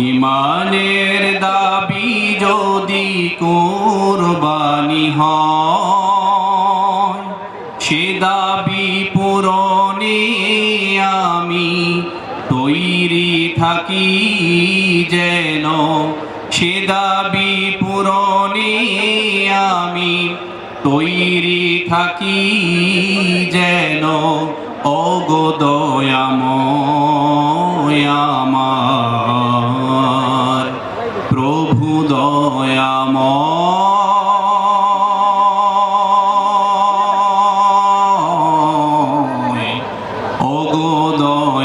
ইমানের দাবি যদি কোরবানি হয়, সে দাবি পূরণে আমি তৈরি থাকি যেন, সে দাবি পূরণে আমি তৈরি থাকি যেন অগোদয়াময় আমার প্রভু দয়াময়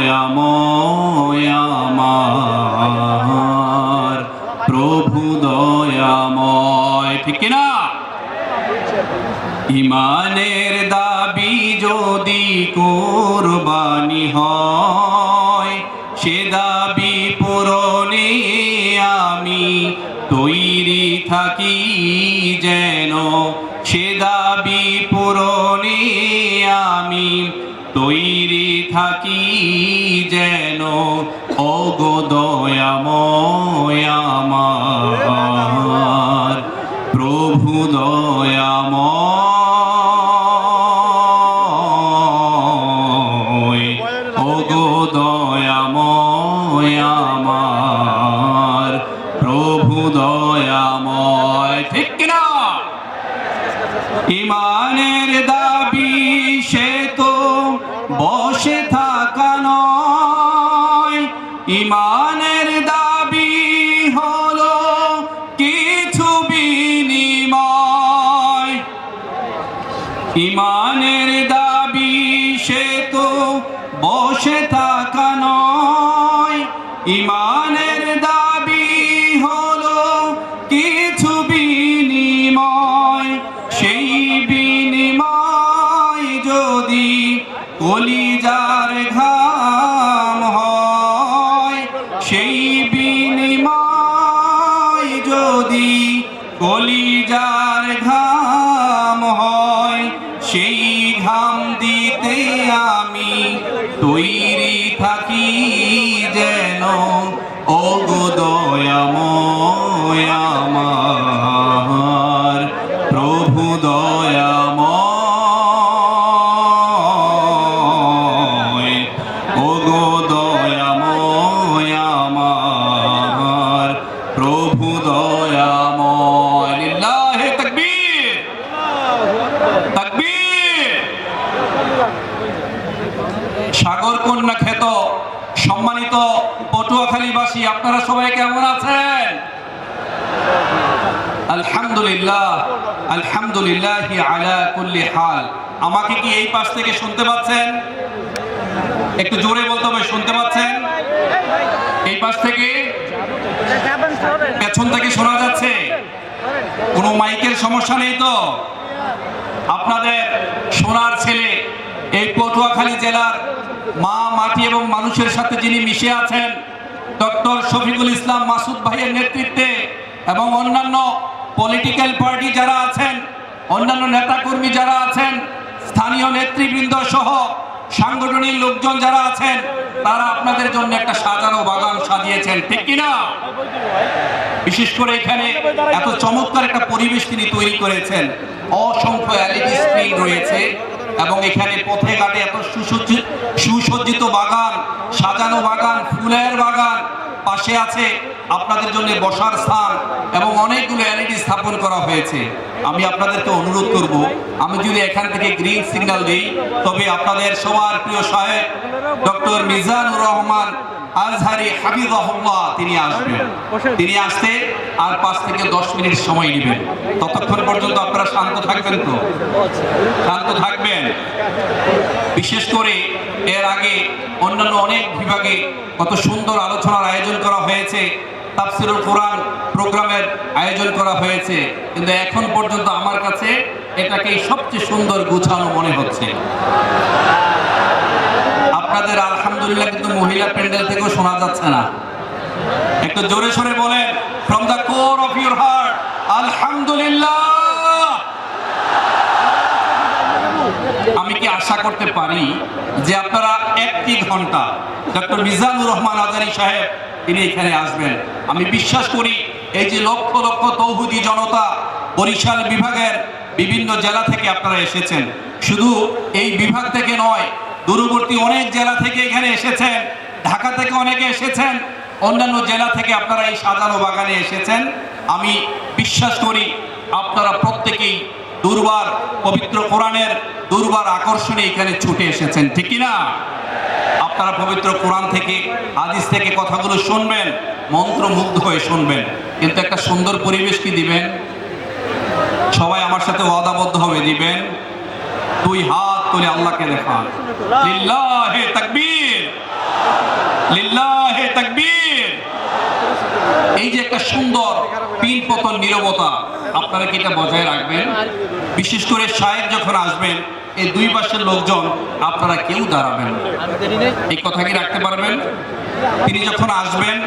অগোদয়াময় আমার প্রভু দয়াময় ঠিক না ইমানের দাবি যদি কোরবানি হয়, সে দাবি পূরণে আমি তৈরি থাকি যেন, সে দাবি পূরণে আমি তৈরি থাকি যেন অগোদয়াময় আমার। আমার প্রভু দয়াময়। ঠিক কিনা? ইমানের দাবি সে তো বসে থাকা নয়। ইমানের দাবি হলো কিছু বিনিময়। ইমানের দাবি সে তো বসে থাকা নয়। ইমানের দাবি হলো কিছু বিনিময়, সেই বিনিময় যদি কলিজার ঘাম হয়, সেই বিনিময় যদি কলিজার তৈরি থাকি যেন অগোদয়াময় আমার। পটুয়াখালীবাসী আপনারা সবাই কেমন আছেন? আলহামদুলিল্লাহ আলহামদুলিল্লাহ আলা কুল্লি হাল। আমাকে কি এই পাশ থেকে শুনতে পাচ্ছেন? একটু জোরে বলতে হবে, শুনতে পাচ্ছেন? এই পাশ থেকে? পেছন থেকে শোনা যাচ্ছে। কোনো মাইকের সমস্যা নেই তো? আপনাদের সোনার ছেলে এই পটুয়াখালী জেলার মা, মাটি এবং মানুষের সাথে যিনি মিশে আছেন ডক্টর শফিকুল ইসলাম মাসুদ ভাইয়ের নেতৃত্বে এবং অন্যান্য পলিটিক্যাল পার্টি যারা আছেন, অন্যান্য নেতাকর্মী যারা আছেন, স্থানীয় নেতৃবৃন্দ সহ সাংগঠনিক লোকজন যারা আছেন, তারা আপনাদের জন্য একটা সাজানো বাগান সাজিয়েছেন, ঠিক কিনা? বিশেষ করে এখানে এত চমৎকার একটা পরিবেশ তিনি তৈরি করেছেন। অসংখ্য এলইডি স্ক্রিন রয়েছে এবং এখানে পথে ঘাটে এত সুসজ্জিত সুসজ্জিত বাগান, সাজানো বাগান ফুলের বাগান পাশে আছে আপনাদের জন্য বসার স্থান এবং অনেকগুলো এলইডি স্থাপন করা হয়েছে। আমি আপনাদেরকে অনুরোধ করব, আমি যদি এখান থেকে গ্রিন সিগন্যাল দিই, তবে আপনাদের সবার প্রিয় সাহেব ডক্টর মিজানুর রহমান আজহারি হাবিবাহুল্লাহ তিনি আসবেন। তিনি আসতে আর পাঁচ থেকে দশ মিনিট সময় নেবেন। ততক্ষণ পর্যন্ত আপনারা শান্ত থাকবেন তো? শান্ত থাকবেন? বিশেষ করে এর আগে অন্যান্য অনেক বিভাগে কত সুন্দর আলোচনার আয়োজন করা হয়েছে। তাফসিরুল কোরআন প্রোগ্রামের আয়োজন করা হয়েছে। কিন্তু এখন পর্যন্ত আমার কাছে এটাকে সবচেয়ে সুন্দর গুছানো মনে হচ্ছে। আপনাদের আলহামদুলিল্লাহ কিন্তু মহিলা প্যান্ডেল থেকেও শোনা যাচ্ছে না। একটু জোরে সরে বলেন from the core of your heart আলহামদুলিল্লাহ! আমি কি আশা করতে পারি যে আপনারা একটি ঘণ্টা ডক্টর মিজানুর রহমান আজারি সাহেব, তিনি এখানে আসবেন। আমি বিশ্বাস করি, এই যে লক্ষ লক্ষ তৌহুদি জনতা বরিশাল বিভাগের বিভিন্ন জেলা থেকে আপনারা এসেছেন। শুধু এই বিভাগ থেকে নয়, দূরবর্তী অনেক জেলা থেকে এখানে এসেছেন, ঢাকা থেকে অনেকে এসেছেন, অন্যান্য জেলা থেকে আপনারা এই সাজানো বাগানে এসেছেন। আমি বিশ্বাস করি, আপনারা প্রত্যেকেই দুর্বার পবিত্র কোরআনের দুর্বার আকর্ষণে এখানে ছুটে এসেছেন, ঠিক না আপনারা পবিত্র কোরআন থেকে, হাদিস থেকে কথাগুলো শুনবেন, মন্ত্রমুগ্ধ হয়ে শুনবেন। কিন্তু একটা সুন্দর পরিবেশ কি দিবেন? সবাই আমার সাথে ওয়াদাবদ্ধ হবে, দিবেন? দুই হাত তুলে আল্লাহকে দেখান। লিল্লাহে তাকবীর! লিল্লাহে তাকবীর! এই যে একটা সুন্দর পিন পতন নীরবতা আপনারা কি এটা বজায় রাখবেন? বিশেষ করে সাহেব যখন আসবেন এই দুই পাশের লোকজন আপনারা কেউ দাঁড়াবেন। এই কথা কি রাখতে পারবেন? তিনি যখন আসবেন